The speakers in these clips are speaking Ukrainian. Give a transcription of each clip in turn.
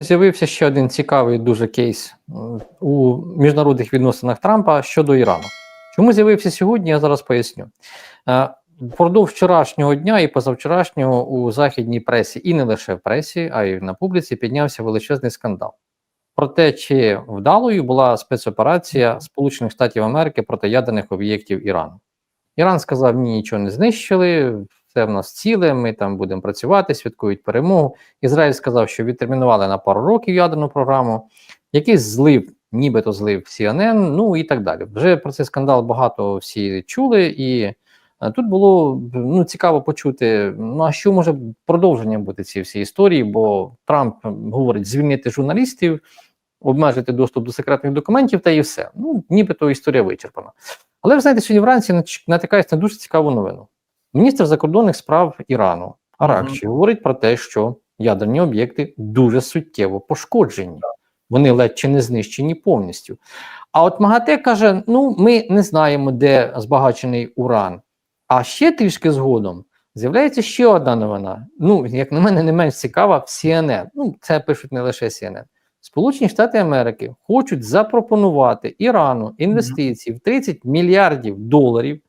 З'явився ще один цікавий дуже кейс у міжнародних відносинах Трампа щодо Ірану. Чому з'явився сьогодні? Я зараз поясню. Е, Впродовж вчорашнього дня і позавчорашнього у західній пресі, і не лише в пресі, а й на публіці піднявся величезний скандал про те, чи вдалою була спецоперація Сполучених Штатів Америки проти ядерних об'єктів Ірану. Іран сказав: ні, нічого не знищили, все в нас ціле, ми там будемо працювати, святкують перемогу. Ізраїль сказав, що відтермінували на пару років ядерну програму, якийсь злив, нібито злив CNN, ну і так далі. Вже про цей скандал багато всі чули, і е, тут було ну, цікаво почути, ну а що може продовженням бути цієї всієї історії, бо Трамп говорить звільнити журналістів, обмежити доступ до секретних документів та і все. Ну, нібито історія вичерпана. Але ви знаєте, сьогодні вранці натикаюсь на дуже цікаву новину. Міністр закордонних справ Ірану Аракчі говорить про те, що ядерні об'єкти дуже суттєво пошкоджені. Вони ледь чи не знищені повністю. А от МАГАТЕ каже: ну, ми не знаємо, де збагачений уран. А ще трішки згодом з'являється ще одна новина. Ну, як на мене, не менш цікава в CNN. Ну, це пишуть не лише CNN. Сполучені Штати Америки хочуть запропонувати Ірану інвестиції в 30 мільярдів доларів,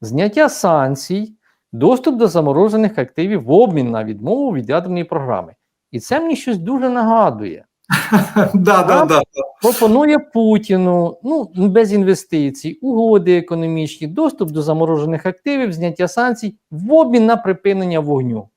зняття санкцій, доступ до заморожених активів в обмін на відмову від ядерної програми. І це мені щось дуже нагадує. Да, да, да. Пропонує Путіну ну без інвестицій, угоди економічні, доступ до заморожених активів, зняття санкцій в обмін на припинення вогню.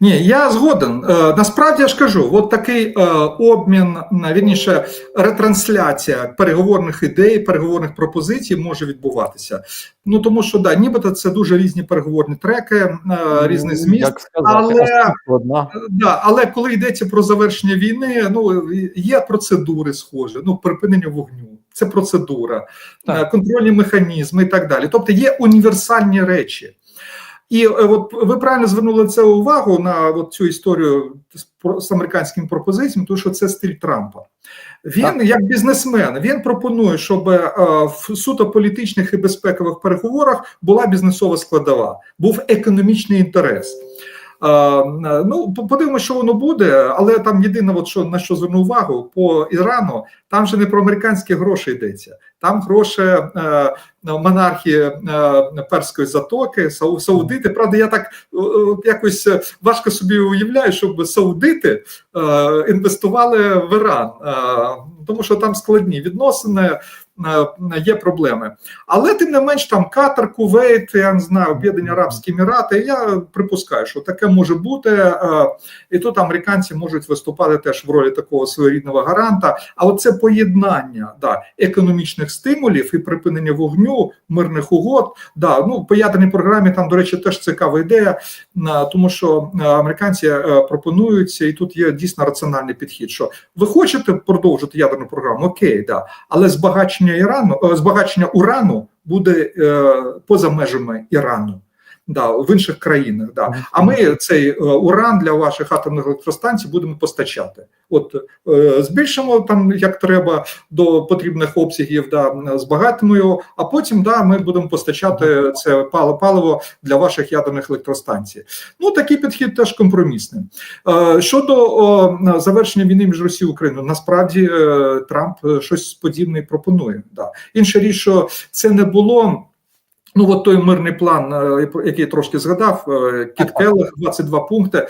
Ні, я згоден. Е, насправді я ж кажу, от такий е, обмін, на- вірніше, ретрансляція переговорних ідей, переговорних пропозицій може відбуватися. Ну тому що да, нібито це дуже різні переговорні треки, е, різний зміст. Як сказати, але- одна. Да, але коли йдеться про завершення війни, ну є процедури схожі, ну припинення вогню, це процедура, Так. е, контрольні механізми і так далі. Тобто є універсальні речі. І е, от ви правильно звернули це увагу на от цю історію з, з американськими пропозиціями, тому що це стиль Трампа. Він, Так. як бізнесмен, він пропонує, щоб е, в суто політичних і безпекових переговорах була бізнесова складова, був економічний інтерес. Е, ну, по- подивимося, що воно буде, але там єдине, от що на що зверну увагу по Ірану, там же не про американські гроші йдеться. Там гроші е, монархії е, перської затоки, саудити. Правда, я так е, якось важко собі уявляю, щоб саудити інвестували в Іран, тому що там складні відносини. Є проблеми, але тим не менш, там Катар, Кувейт, я не знаю, Об'єднані Арабські Емірати. Я припускаю, що таке може бути, і тут американці можуть виступати теж в ролі такого своєрідного гаранта. А оце поєднання да, економічних стимулів і припинення вогню, мирних угод. Да, ну по ядерній програмі там, до речі, теж цікава ідея, тому що американці е, пропонуються, і тут є дійсно раціональний підхід. Що ви хочете продовжити ядерну програму? Окей, да, але збагачення Ірану, е, збагачення урану буде е, поза межами Ірану. Да, в інших країнах, да. А ми цей е, уран для ваших атомних електростанцій будемо постачати. От е, збільшимо там як треба до потрібних обсягів, да, збагатимо його, а потім да, ми будемо постачати це пал- паливо для ваших ядерних електростанцій. Ну такий підхід теж компромісний. Е, щодо завершення війни між Росією і Україною, насправді Трамп щось подібне пропонує. Да. Інша річ, що це не було. Ну, от той мирний план, е, який я трошки згадав, е, Кіт Келлер, 22 пункти.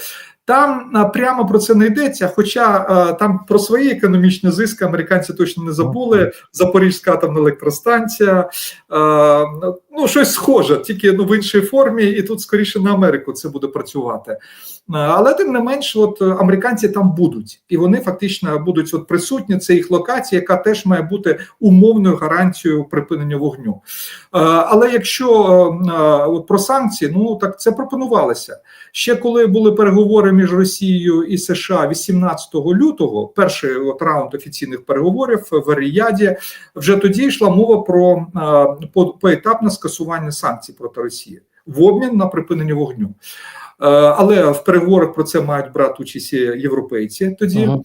Там прямо про це не йдеться. Хоча там про свої економічні зиски американці точно не забули. Запорізька атомна електростанція, ну щось схоже, тільки ну в іншій формі, і тут скоріше на Америку це буде працювати. Але тим не менш, от американці там будуть, і вони фактично будуть от присутні. Це їх локація, яка теж має бути умовною гарантією припинення вогню. Але якщо от про санкції, ну так це пропонувалося ще коли були переговори між Росією і США 18 лютого, перший от раунд офіційних переговорів в Ріяді, вже тоді йшла мова про е, по- поетапне скасування санкцій проти Росії в обмін на припинення вогню. Е, Але в переговорах про це мають брати участь європейці тоді. Мгм.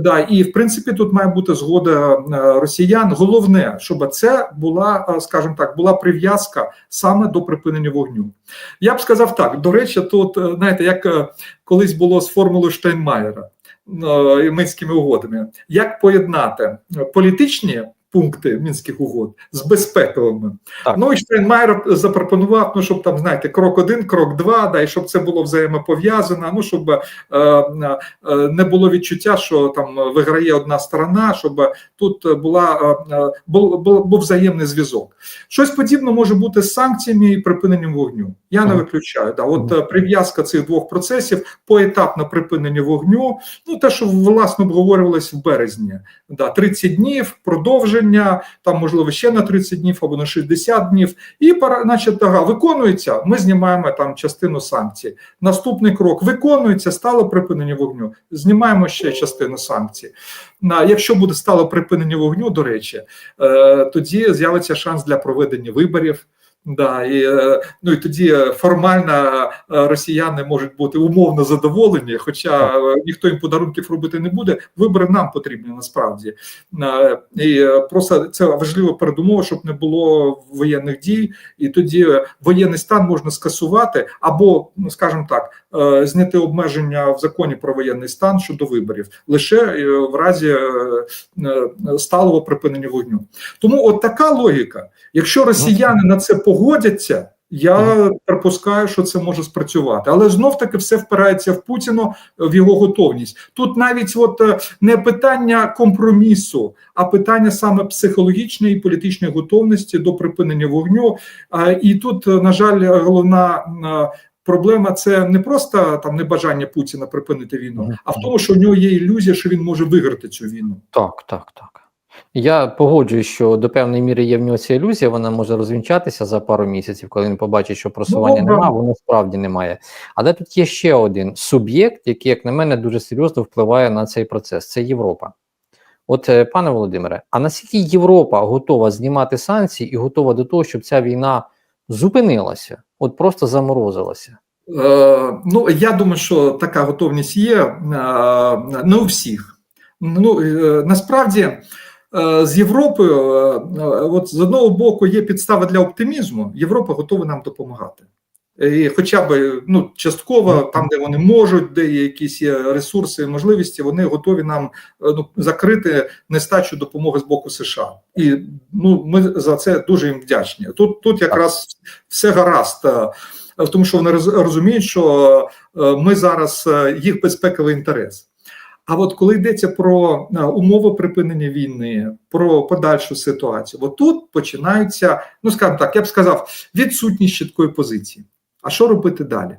Да, і в принципі тут має бути згода е, росіян. Головне, щоб це була, е, скажімо так, була прив'язка саме до припинення вогню. Я б сказав так. До речі, тут знаєте, як колись було з формулою Штайнмаєра. мінськими угодами. Як поєднати політичні пункти мінських угод з безпековими? Так. Ну і Штайнмайер запропонував, ну щоб там знаєте, крок один, крок два, да, і щоб це було взаємопов'язано. Ну щоб е, е, не було відчуття, що там виграє одна сторона, щоб тут була е, е, був, був, був взаємний зв'язок. Щось подібне може бути з санкціями і припиненням вогню. Я не виключаю. Да, от прив'язка цих двох процесів, поетапне припинення вогню. Ну те, що власне обговорювалось в березні. Да, 30 днів, продовження, там можливо ще на 30 днів або на 60 днів. І значить, ага, виконується. Ми знімаємо там частину санкцій. Наступний крок виконується, стало припинення вогню. Знімаємо ще частину санкцій. Якщо буде стало припинення вогню, до речі, е, тоді з'явиться шанс для проведення виборів. Да, і, е, ну і тоді е, формально е, росіяни можуть бути умовно задоволені, хоча ніхто їм подарунків робити не буде. Вибори нам потрібні насправді. І просто це важлива передумова, щоб не було воєнних дій, і тоді воєнний стан можна скасувати, або, ну скажімо так, зняти обмеження в законі про воєнний стан щодо виборів лише е, в разі е, е, сталого припинення вогню. Тому от така логіка. Якщо росіяни на це погодяться, я припускаю, що це може спрацювати, але знов таки все впирається в Путіна в його готовність. Тут навіть от е, не питання компромісу, а питання саме психологічної і політичної готовності до припинення вогню. І тут, е, на жаль, головна. Проблема це не просто там небажання Путіна припинити війну, а в тому, що у нього є ілюзія, що він може виграти цю війну. Так, так, так. Я погоджуюсь, що до певної міри є в нього ця ілюзія, вона може розвінчатися за пару місяців, коли він побачить, що просування Ну, немає, воно справді немає. Але тут є ще один суб'єкт, який, як на мене, дуже серйозно впливає на цей процес. Це Європа. От, е, пане Володимире, а наскільки Європа готова знімати санкції і готова до того, щоб ця війна зупинилася, от просто заморозилася? Е, ну, я думаю, що така готовність є е, не у всіх. Ну, е, насправді, е, з Європою, от з одного боку, є підстава для оптимізму. Європа готова нам допомагати. І хоча б ну, частково, там, де вони можуть, де є якісь є ресурси, можливості, вони готові нам е, ну, закрити нестачу допомоги з боку США. І ну, ми за це дуже їм вдячні. Тут, тут якраз все гаразд. е, тому що вони роз- розуміють, що е, ми зараз е, їх безпековий інтерес. А от коли йдеться про е, умови припинення війни, про подальшу ситуацію, от тут починаються, ну скажімо так, я б сказав, відсутність чіткої позиції. А що робити далі?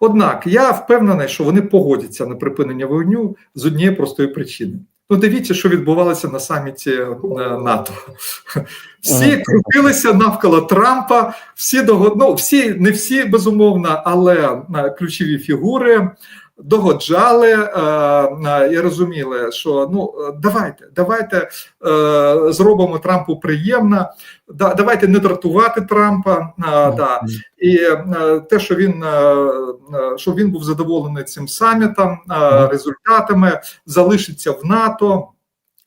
Однак я впевнений, що вони погодяться на припинення вогню з однієї простої причини. Ну, дивіться, що відбувалося на саміті е, НАТО. Всі крутилися навколо Трампа, всі догод... ну, всі, не всі безумовно, але е, ключові фігури догоджали е, е, і розуміли, що ну е, давайте, давайте е, зробимо Трампу приємно, да, давайте не дратувати Трампа. Е, да. І е, те, що він е, він був задоволений цим самітом, е, результатами, залишиться в НАТО.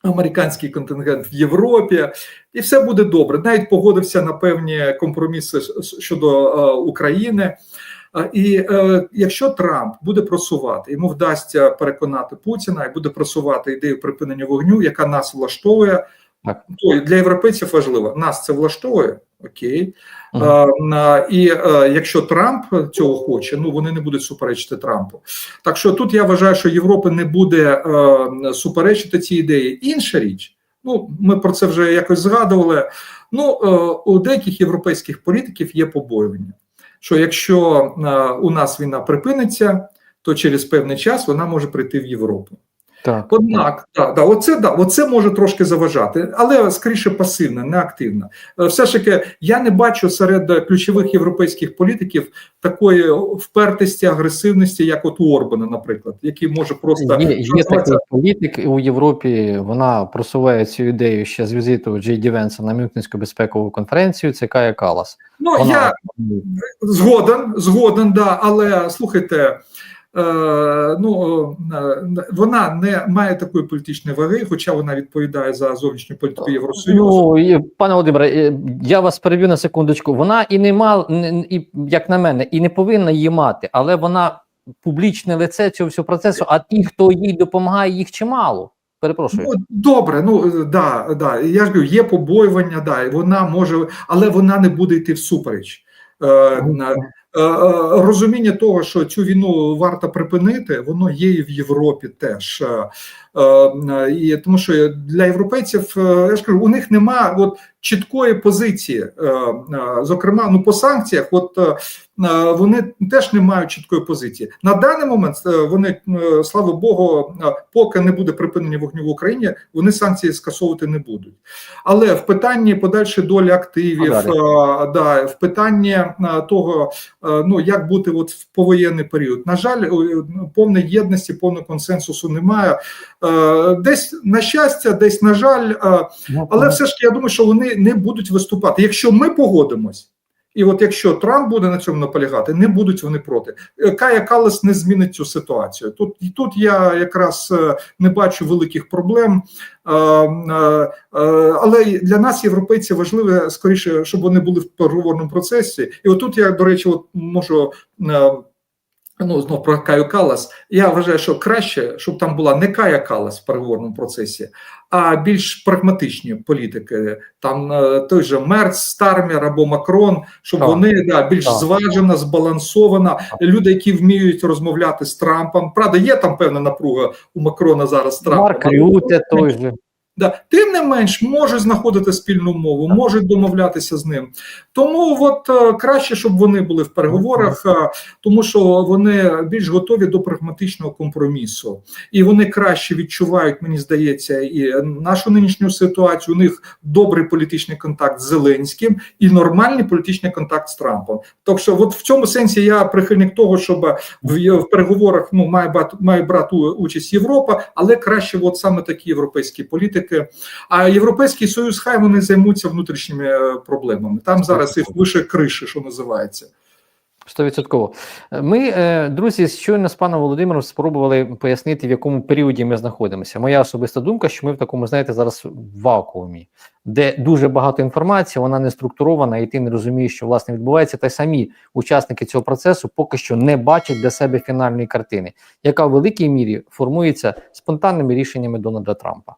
Американський контингент в Європі, і все буде добре. Навіть погодився на певні компроміси щодо е, України. І е, якщо Трамп буде просувати, йому вдасться переконати Путіна і буде просувати ідею припинення вогню, яка нас влаштовує, Так. то для європейців важливо. Нас це влаштовує, окей. Е, на- і е, якщо Трамп цього хоче, ну вони не будуть суперечити Трампу. Так що тут я вважаю, що Європа не буде е, суперечити цій ідеї. Інша річ, ну ми про це вже якось згадували. Ну е, у деяких європейських політиків є побоювання, що якщо е, у нас війна припиниться, то через певний час вона може прийти в Європу. Так. Однак, да, да, оце да, оце може трошки заважати, але скоріше пасивно, не активно. Е, Все ж таки, я не бачу серед ключових європейських політиків такої впертості, агресивності, як от у Орбана, наприклад, який може просто Є, є такий політик у Європі. Вона просуває цю ідею ще з візиту Джей Ді Венса на Мюнхенську безпекову конференцію. Це Кая Калас. ну Вона я згоден, згоден, да, але слухайте. Е, ну е, вона не має такої політичної ваги, хоча вона відповідає за зовнішню політику Євросоюзу. Ну, пане Володимире, е, я вас переб'ю на секундочку. Вона і не мала, і як на мене, і не повинна її мати, але вона публічне лице цього всього процесу, а ті, хто їй допомагає, їх чимало. Перепрошую. Ну, добре, ну е, да, да. Я ж говорю, є побоювання, да, і вона може, але вона не буде йти всупереч. Е, на- е, е, розуміння того, що цю війну варто припинити, воно є і в Європі теж. Е, е, і тому що для європейців, е, я ж кажу, у них нема от чіткої позиції. Е, е, зокрема, ну по санкціях, от е, вони теж не мають чіткої позиції. На даний момент вони, слава Богу, поки не буде припинення вогню в Україні, вони санкції скасовувати не будуть. Але в питанні подальшої долі активів, А да, в питанні того, ну як бути от в повоєнний період. На жаль, ну, повної єдності, повного консенсусу немає. Десь на щастя, десь на жаль, Ну, але все ж таки я думаю, що вони не будуть виступати. Якщо ми погодимось, і от якщо Трамп буде на цьому наполягати, не будуть вони проти. Е, Кая Калас не змінить цю ситуацію. Тут і тут я якраз е, не бачу великих проблем. Е, Але для нас, європейців, важливо скоріше, щоб вони були в переговорному процесі. І отут я, до речі, от можу. Ну, знов про Каю Калас. Я вважаю, що краще, щоб там була не Кая Калас в переговорному процесі, а більш прагматичні політики. Там е, той же Мерц, Стармер або Макрон, щоб Так. вони да, більш Так. зважено, збалансовано, люди, які вміють розмовляти з Трампом. Правда, є там певна напруга у Макрона зараз з Трампом. Марк Рюте той же. Да. Тим не менш, можуть знаходити спільну мову, можуть домовлятися з ним. Тому от е, краще, щоб вони були в переговорах, е, тому що вони більш готові до прагматичного компромісу, і вони краще відчувають, мені здається, і нашу нинішню ситуацію. У них добрий політичний контакт з Зеленським і нормальний політичний контакт з Трампом. Так що, от в цьому сенсі я прихильник того, щоб в, в переговорах ну має брати має брати участь Європа, але краще, от саме такі європейські політики. А європейський союз, хай вони займуться внутрішніми е, проблемами. Там зараз їх вище криші, що називається. Стовідсотково. Ми, е, друзі, щойно з паном Володимиром спробували пояснити, в якому періоді ми знаходимося. Моя особиста думка, що ми в такому, знаєте, зараз в вакуумі, де дуже багато інформації, вона не структурована, і ти не розумієш, що власне відбувається. Та й самі учасники цього процесу поки що не бачать для себе фінальної картини, яка в великій мірі формується спонтанними рішеннями Дональда Трампа.